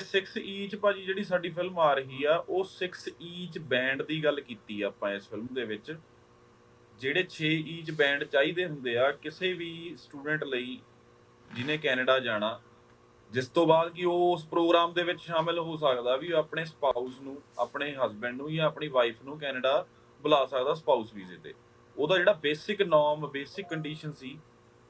ਤੇ 6 ਈਚ ਭਾਜੀ ਜਿਹੜੀ ਸਾਡੀ ਫਿਲਮ ਆ ਰਹੀ ਆ, ਉਹ 6 ਈਚ ਬੈਂਡ ਦੀ ਗੱਲ ਕੀਤੀ ਆਪਾਂ ਇਸ ਫਿਲਮ ਦੇ ਵਿੱਚ। ਜਿਹੜੇ 6 ਈਚ ਬੈਂਡ ਚਾਹੀਦੇ ਹੁੰਦੇ ਆ, ਕਿਸੇ ਵੀ ਸਟੂਡੈਂਟ ਲਈ ਜਿਹਨੇ ਕੈਨੇਡਾ ਜਾਣਾ, ਜਿਸ ਤੋਂ ਬਾਅਦ ਕਿ ਉਹ ਉਸ ਪ੍ਰੋਗਰਾਮ ਦੇ ਵਿੱਚ ਸ਼ਾਮਿਲ ਹੋ ਸਕਦਾ ਵੀ ਆਪਣੇ ਸਪਾਊਸ ਨੂੰ, ਆਪਣੇ ਹਸਬੰਡ ਨੂੰ ਜਾਂ ਆਪਣੀ ਵਾਈਫ ਨੂੰ ਕੈਨੇਡਾ ਬੁਲਾ ਸਕਦਾ ਸਪਾਊਸ ਵੀਜ਼ੇ ਤੇ। ਉਹਦਾ ਜਿਹੜਾ ਬੇਸਿਕ ਨਾਰਮ ਬੇਸਿਕ ਕੰਡੀਸ਼ਨ ਸੀ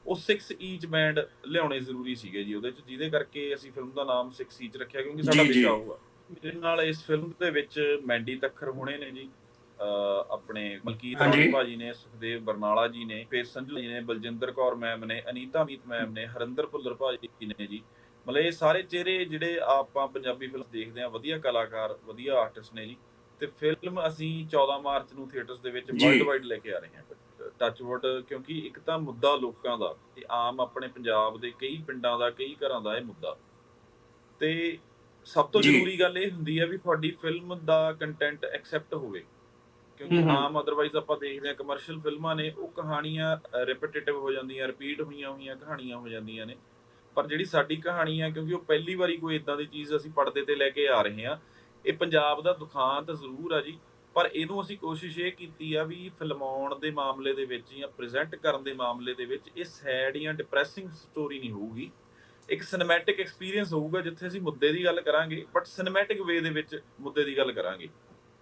ਉਹ 6 ਈਚ ਬੈਂਡ ਲਿਆਉਣੇ ਜ਼ਰੂਰੀ ਸੀਗੇ ਜੀ ਉਹਦੇ ਚ ਜਿਹਦੇ ਕਰਕੇ ਅਸੀਂ ਫਿਲਮ ਦਾ ਨਾਮ 6 ਈਚ ਰੱਖਿਆ ਕਿਉਂਕਿ ਸਾਡਾ। ਵਿਸ਼ਾ ਹੋਊਗਾ ਮੇਰੇ ਨਾਲ ਇਸ ਫਿਲਮ ਦੇ ਵਿੱਚ ਮੈਂਡੀ ਤੱਖਰ ਹੋਣੇ ਨੇ ਜੀ ਆਪਣੇ ਮਲਕੀਤ। ਰੌਣੀ ਭਾਜੀ ਨੇ ਸੁਖਦੇਵ ਬਰਨਾਲਾ ਜੀ ਨੇ ਫਿਰ ਸੰਜੂ ਜੀ ਨੇ ਬਲਜਿੰਦਰ ਕੌਰ ਮੈਮ ਨੇ ਅਨੀਤਾ ਮੀਤ ਮੈਮ ਨੇ ਹਰਿੰਦਰ ਭੁੱਲਰ ਭਾਜੀ ਨੇ ਜੀ ਮਤਲਬ ਇਹ ਸਾਰੇ ਚਿਹਰੇ ਜਿਹੜੇ ਆਪਾਂ ਪੰਜਾਬੀ ਫਿਲਮ ਦੇਖਦੇ ਆ ਵਧੀਆ ਕਲਾਕਾਰ ਵਧੀਆ ਆਰਟਿਸਟ ਨੇ ਜੀ ਤੇ ਫਿਲਮ ਅਸੀਂ 14 ਮਾਰਚ ਨੂੰ ਥੀਏਟਰਸ ਦੇ ਵਿੱਚ। ਵਰਲਡ ਵਾਈਡ ਲੈ ਕੇ ਆ ਰਹੇ ਹਾਂ ਟੱਚਵੁੱਡ ਕਿਉਂਕਿ ਇੱਕ ਤਾਂ ਮੁੱਦਾ ਲੋਕਾਂ ਦਾ ਤੇ ਆਮ ਆਪਣੇ ਪੰਜਾਬ ਦੇ ਕਈ ਪਿੰਡਾਂ ਦਾ ਕਈ ਘਰਾਂ ਦਾ ਇਹ ਮੁੱਦਾ ਤੇ ਸਭ ਤੋਂ। ਜ਼ਰੂਰੀ ਗੱਲ ਇਹ ਹੁੰਦੀ ਹੈ ਵੀ ਤੁਹਾਡੀ ਫਿਲਮ ਦਾ ਕੰਟੈਂਟ ਐਕਸੈਪਟ ਹੋਵੇ ਕਿਉਂਕਿ। ਆਮ ਅਦਰਵਾਈਜ਼ ਆਪਾਂ ਦੇਖਦੇ ਹਾਂ ਕਮਰਸ਼ੀਅਲ ਫਿਲਮਾਂ ਨੇ ਉਹ ਕਹਾਣੀਆਂ ਰਿਪੀਟੇਟਿਵ ਹੋ ਜਾਂਦੀਆਂ ਰਿਪੀਟ ਹੋਈਆਂ ਹੋਈਆਂ ਕਹਾਣੀਆਂ ਹੋ ਜਾਂਦੀਆਂ ਨੇ ਪਰ ਜਿਹੜੀ ਸਾਡੀ ਕਹਾਣੀ ਆ ਕਿਉਂਕਿ ਉਹ ਪਹਿਲੀ ਵਾਰੀ ਕੋਈ ਇਦਾਂ ਦੀ ਚੀਜ਼ ਅਸੀਂ ਪਰਦੇ ਤੇ ਲੈ ਕੇ ਆ ਰਹੇ ਹਾਂ ਇਹ ਪੰਜਾਬ ਦਾ ਦੁਖਾਂਤ ਜ਼ਰੂਰ ਆ ਜੀ ਪਰ ਇਹਨੂੰ ਅਸੀਂ ਕੋਸ਼ਿਸ਼ ਇਹ ਕੀਤੀ ਆ ਵੀ ਫਿਲਮਾਉਣ ਦੇ ਮਾਮਲੇ ਦੇ ਵਿੱਚ ਜਾਂ ਪ੍ਰੈਜ਼ੈਂਟ ਕਰਨ ਦੇ ਮਾਮਲੇ ਦੇ ਵਿੱਚ ਇਹ ਸੈਡ ਜਾਂ ਡਿਪਰੈਸਿੰਗ ਸਟੋਰੀ ਨਹੀਂ ਹੋਊਗੀ। ਇੱਕ ਸਿਨੇਮੈਟਿਕ ਐਕਸਪੀਰੀਅੰਸ ਹੋਊਗਾ ਜਿੱਥੇ ਅਸੀਂ ਮੁੱਦੇ ਦੀ ਗੱਲ ਕਰਾਂਗੇ ਬਟ ਸਿਨੇਮੈਟਿਕ ਵੇ ਦੇ ਵਿੱਚ ਮੁੱਦੇ ਦੀ ਗੱਲ ਕਰਾਂਗੇ।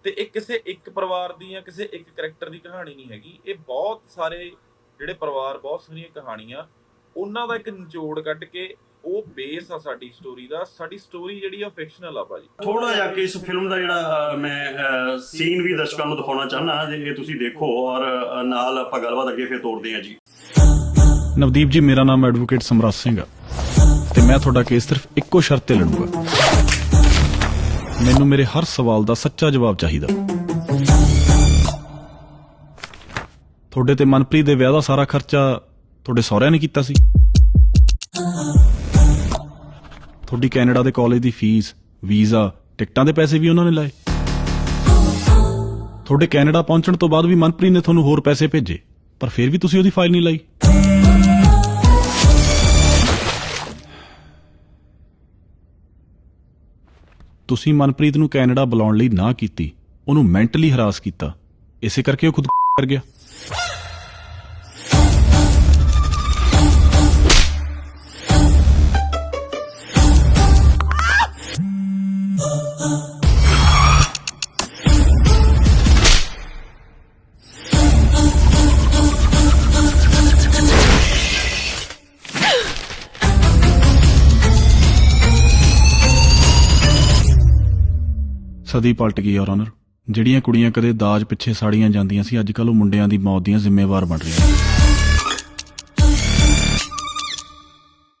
ਤੇ ਇਹ ਕਿਸੇ ਇੱਕ ਪਰਿਵਾਰ ਦੀ ਜਾਂ ਕਿਸੇ ਇੱਕ ਕੈਰੈਕਟਰ ਦੀ ਕਹਾਣੀ ਨਹੀਂ ਹੈਗੀ। ਇਹ ਬਹੁਤ ਸਾਰੇ ਜਿਹੜੇ ਪਰਿਵਾਰ, ਬਹੁਤ ਸਾਰੀਆਂ ਕਹਾਣੀਆਂ ਉਹਨਾਂ ਦਾ ਇੱਕ ਨਿਚੋੜ ਕੱਢ ਕੇ ਉਹ ਬੇਸ ਆ ਸਾਡੀ ਸਟੋਰੀ ਦਾ। ਸਾਡੀ ਸਟੋਰੀ ਜਿਹੜੀ ਆ ਫਿਕਸ਼ਨਲ ਆ ਭਾਜੀ। ਥੋੜਾ ਜਿਹਾ ਕਿ ਇਸ ਫਿਲਮ ਦਾ ਜਿਹੜਾ ਮੈਂ ਸੀਨ ਵੀ ਦਰਸ਼ਕਾਂ ਨੂੰ ਦਿਖਾਉਣਾ ਚਾਹਨਾ ਜੇ ਇਹ ਤੁਸੀਂ ਦੇਖੋ ਔਰ ਨਾਲ ਆਪਾਂ ਗੱਲਬਾਤ ਅੱਗੇ ਫੇਰ ਤੋਰਦੇ ਹਾਂ ਜੀ। ਨਵਦੀਪ ਜੀ ਮੇਰਾ ਨਾਮ ਐਡਵੋਕੇਟ ਸਮਰਾਜ ਸਿੰਘ ਆ। ਤੇ ਮੈਂ ਤੁਹਾਡਾ ਕੇਸ ਸਿਰਫ ਇੱਕੋ ਸ਼ਰਤ ਤੇ ਲੜੂੰਗਾ। ਮੈਨੂੰ ਮੇਰੇ ਹਰ ਸਵਾਲ ਦਾ ਸੱਚਾ ਜਵਾਬ ਚਾਹੀਦਾ। ਤੁਹਾਡੇ ਤੇ ਮਨਪ੍ਰੀਤ ਦੇ ਵਿਆਹ ਦਾ ਸਾਰਾ ਖਰਚਾ ਤੁਹਾਡੇ ਸਹੁਰਿਆਂ ਨੇ ਕੀਤਾ ਸੀ। ਤੁਹਾਡੀ ਕੈਨੇਡਾ ਦੇ ਕਾਲਜ ਦੀ ਫੀਸ, ਵੀਜ਼ਾ, ਟਿਕਟਾਂ ਦੇ ਪੈਸੇ ਵੀ ਉਹਨਾਂ ਨੇ ਲਾਏ। ਤੁਹਾਡੇ ਕੈਨੇਡਾ ਪਹੁੰਚਣ ਤੋਂ ਬਾਅਦ ਵੀ ਮਨਪ੍ਰੀਤ ਨੇ ਤੁਹਾਨੂੰ ਹੋਰ ਪੈਸੇ ਭੇਜੇ, ਪਰ ਫਿਰ ਵੀ ਤੁਸੀਂ ਉਹਦੀ ਫਾਈਲ ਨਹੀਂ ਲਾਈ। ਤੁਸੀਂ ਮਨਪ੍ਰੀਤ ਨੂੰ ਕੈਨੇਡਾ ਬੁਲਾਉਣ ਲਈ ਨਾ ਕੀਤੀ, ਉਹਨੂੰ ਮੈਂਟਲੀ ਹਰਾਸ ਕੀਤਾ। ਇਸੇ ਕਰਕੇ ਉਹ ਖੁਦ ਕਰ ਗਿਆ। ਸਦੀ ਪਲਟ ਗਈ ਔਰ ਆਨਰ ਜਿਹੜੀਆਂ ਕੁੜੀਆਂ ਕਦੇ ਦਾਜ ਪਿੱਛੇ ਸਾੜੀਆਂ ਜਾਂਦੀਆਂ ਸੀ ਅੱਜ ਕੱਲ ਉਹ ਮੁੰਡਿਆਂ ਦੀ ਮੌਤ ਦੀਆਂ ਜ਼ਿੰਮੇਵਾਰ ਬਣ ਰਹੀਆਂ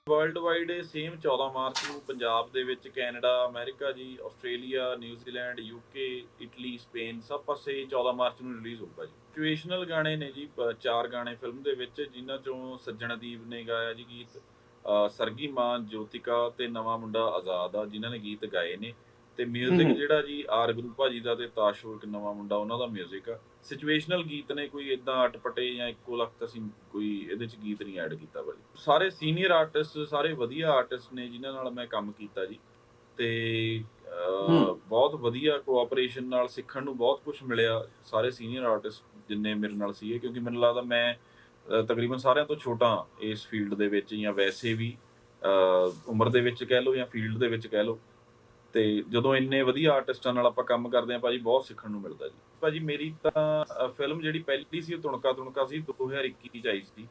ਵਰਲਡ ਵਾਈਡ ਸੇਮ 14 ਮਾਰਚ ਨੂੰ ਪੰਜਾਬ ਦੇ ਵਿੱਚ ਕੈਨੇਡਾ, ਅਮਰੀਕਾ ਜੀ, Australia New Zealand UK Italy Spain ਸਭ ਪਾਸੇ 14 ਮਾਰਚ ਨੂੰ ਰਿਲੀਜ਼ ਹੋਊਗਾ ਜੀ। ਸਿਚੁਏਸ਼ਨਲ ਗਾਣੇ ਨੇ ਜੀ ਚਾਰ ਗਾਣੇ ਫਿਲਮ ਦੇ ਵਿੱਚ, ਜਿਨ੍ਹਾਂ ਚੋਂ ਸੱਜਣਦੀਪ ਨੇ ਗਾਇਆ ਜੀ ਗੀਤ ਸਰਗੀ ਮਾਨ ਜੋਤਿਕਾ ਤੇ ਨਵਾਂ ਮੁੰਡਾ ਆਜ਼ਾਦ ਆ, ਜਿਨ੍ਹਾਂ ਨੇ ਗੀਤ ਗਾਏ ਨੇ। ਤੇ 뮤직 ਹਮ। ਜਿਹੜਾ ਜੀ ਆਰ ਗੁਰੂ ਭਾਜੀ ਦਾ ਤੇ ਤਾਸ਼ੋ ਇੱਕ ਨਵਾਂ ਮੁੰਡਾ ਉਹਨਾਂ ਦਾ 뮤직 ਆ ਸਿਚੁਏਸ਼ਨਲ ਗੀਤ ਨੇ ਕੋਈ ਇਦਾਂ ਅਟਪਟੇ ਜਾਂ ਇੱਕੋ ਲਖਤ ਅਸੀਂ ਕੋਈ ਇਹਦੇ ਚ ਗੀਤ ਨਹੀਂ ਐਡ ਕੀਤਾ ਭਾਜੀ ਸਾਰੇ ਸੀਨੀਅਰ ਆਰਟਿਸਟ ਸਾਰੇ ਵਧੀਆ ਆਰਟਿਸਟ ਨੇ ਜਿਨ੍ਹਾਂ ਨਾਲ ਮੈਂ ਕੰਮ ਕੀਤਾ ਜੀ ਤੇ ਅਹ, ਹਮ। ਬਹੁਤ ਵਧੀਆ ਕੋਆਪਰੇਸ਼ਨ ਨਾਲ ਸਿੱਖਣ ਨੂੰ ਬਹੁਤ ਕੁਝ ਮਿਲਿਆ ਸਾਰੇ ਸੀਨੀਅਰ ਆਰਟਿਸਟ ਜਿੰਨੇ ਮੇਰੇ ਨਾਲ ਸੀਗੇ ਕਿਉਂਕਿ ਮੈਨੂੰ ਲੱਗਦਾ ਮੈਂ ਅਹ, ਤਕਰੀਬਨ ਸਾਰਿਆਂ ਤੋਂ ਛੋਟਾ ਇਸ ਫੀਲਡ ਦੇ ਵਿੱਚ ਜਾਂ ਵੈਸੇ ਵੀ ਅਹ, ਉਮਰ ਦੇ ਵਿੱਚ ਕਹਿ ਲਓ ਜਾਂ ਫੀਲਡ ਦੇ ਵਿੱਚ ਕਹਿ ਲਓ ਤੇ ਜਦੋਂ ਇੰਨੇ ਵਧੀਆ ਆਰਟਿਸਟਾਂ ਨਾਲ ਆਪਾਂ ਕੰਮ ਕਰਦੇ ਆਂ ਭਾਜੀ ਬਹੁਤ ਸਿੱਖਣ ਨੂੰ ਮਿਲਦਾ ਜੀ। ਭਾਜੀ ਮੇਰੀ ਤਾਂ ਫਿਲਮ ਜਿਹੜੀ ਪਹਿਲੀ ਸੀ ਉਹ ਤੁਣਕਾ ਤੁਣਕਾ ਸੀ 2021 ਚ ਆਈ ਸੀ।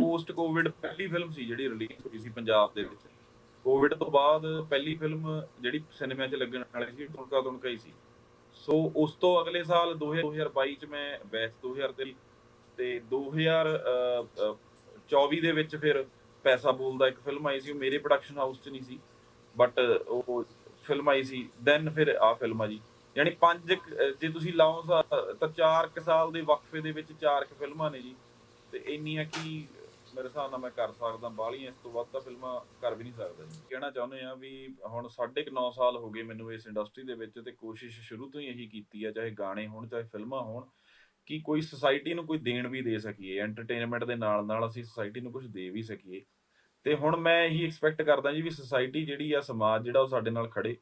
ਪੋਸਟ ਕੋਵਿਡ ਪਹਿਲੀ ਫਿਲਮ ਸੀ ਜਿਹੜੀ ਰਿਲੀਜ਼ ਹੋਈ ਸੀ ਪੰਜਾਬ ਦੇ ਵਿੱਚ। ਕੋਵਿਡ ਤੋਂ ਬਾਅਦ ਪਹਿਲੀ ਫਿਲਮ ਜਿਹੜੀ ਸਿਨੇਮਾ 'ਚ ਲੱਗਣ ਵਾਲੀ ਸੀ ਤੁਣਕਾ ਤੁਣਕਾ ਹੀ ਸੀ। ਸੋ ਉਸ ਤੋਂ ਅਗਲੇ ਸਾਲ 2022 ਚ ਮੈਂ ਬੈਚ 2023 ਤੇ 2024 ਦੇ ਵਿੱਚ ਫਿਰ ਪੈਸਾ ਬੋਲਦਾ ਇੱਕ ਫਿਲਮ ਆਈ ਸੀ ਉਹ ਮੇਰੇ ਪ੍ਰੋਡਕਸ਼ਨ ਹਾਊਸ 'ਚ ਨਹੀਂ ਸੀ। ਬਟ ਉਹ ਫਿਲਮ ਆਈ ਸੀ ਦੈਨ ਫਿਰ ਆ ਫਿਲਮ ਆ ਜੀ। ਯਾਨੀ ਪੰਜ ਜੇ ਤੁਸੀਂ ਲਾਓ ਤਾਂ ਚਾਰ ਸਾਲ ਦੇ ਵਕਫੇ ਦੇ ਵਿੱਚ ਚਾਰ ਕੁ ਫਿਲਮਾਂ ਨੇ ਜੀ। ਤੇ ਇੰਨੀਆਂ ਕੀ ਮੇਰੇ ਹਿਸਾਬ ਨਾਲ ਮੈਂ ਕਰ ਸਕਦਾ, ਬਾਹਲੀਆਂ ਇਸ ਤੋਂ ਵੱਧ ਤਾਂ ਫਿਲਮਾਂ ਕਰ ਵੀ ਨਹੀਂ ਸਕਦਾ ਜੀ। ਕਹਿਣਾ ਚਾਹੁੰਦੇ ਆ ਵੀ ਹੁਣ ਸਾਢੇ ਕੁ 9 ਸਾਲ ਹੋ ਗਏ ਮੈਨੂੰ ਇਸ ਇੰਡਸਟਰੀ ਦੇ ਵਿੱਚ, ਤੇ ਕੋਸ਼ਿਸ਼ ਸ਼ੁਰੂ ਤੋਂ ਹੀ ਇਹੀ ਕੀਤੀ ਆ, ਚਾਹੇ ਗਾਣੇ ਹੋਣ, ਚਾਹੇ ਫਿਲਮਾਂ ਹੋਣ, ਕਿ ਕੋਈ ਸੁਸਾਇਟੀ ਨੂੰ ਕੋਈ ਦੇਣ ਵੀ ਦੇ ਸਕੀਏ। ਐਂਟਰਟੇਨਮੈਂਟ ਦੇ ਨਾਲ ਨਾਲ ਅਸੀਂ ਸੁਸਾਇਟੀ ਨੂੰ ਕੁਝ ਦੇ ਵੀ ਸਕੀਏ। ਤੇ ਹੁਣ ਮੈਂ ਇਹੀ ਐਕਸਪੈਕਟ ਕਰਦਾ ਜੀ ਵੀ ਸੋਸਾਇਟੀ ਜਿਹੜੀ ਆ ਸਮਾਜ ਜਿਹੜਾ ਉਹ ਸਾਡੇ ਨਾਲ ਖੜੇ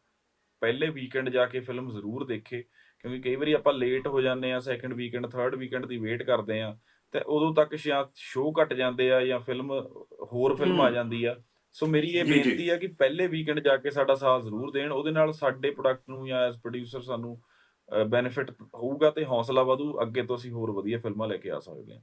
ਪਹਿਲੇ ਵੀਕਐਂਡ ਜਾ ਕੇ ਫਿਲਮ ਜ਼ਰੂਰ ਦੇਖੇ ਕਿਉਂਕਿ ਕਈ ਵਾਰੀ ਆਪਾਂ ਲੇਟ ਹੋ ਜਾਂਦੇ ਆ ਸੈਕੰਡ ਵੀਕਐਂਡ ਥਰਡ ਵੀਕਐਂਡ ਦੀ ਵੇਟ ਕਰਦੇ ਆ ਤੇ ਉਦੋਂ ਤੱਕ ਸ਼ਾਇਦ ਸ਼ੋਅ ਘਟ ਜਾਂਦੇ ਆ ਜਾਂ ਫਿਲਮ ਹੋਰ ਫਿਲਮ ਆ। ਜਾਂਦੀ ਆ ਸੋ ਮੇਰੀ ਇਹ। ਬੇਨਤੀ ਆ ਕਿ ਪਹਿਲੇ ਵੀਕਐਂਡ ਜਾ ਕੇ ਸਾਡਾ ਸਾਥ ਜ਼ਰੂਰ ਦੇਣ ਉਹਦੇ ਨਾਲ ਸਾਡੇ ਪ੍ਰੋਡਕਟ ਨੂੰ ਜਾਂ ਐਸ ਪ੍ਰੋਡਿਊਸਰ ਸਾਨੂੰ ਬੈਨੀਫਿਟ ਹੋਊਗਾ ਤੇ ਹੌਸਲਾ ਵਧੂ ਅੱਗੇ ਤੋਂ ਅਸੀਂ ਹੋਰ ਵਧੀਆ ਫਿਲਮਾਂ ਲੈ ਕੇ ਆ ਸਕਦੇ ਹਾਂ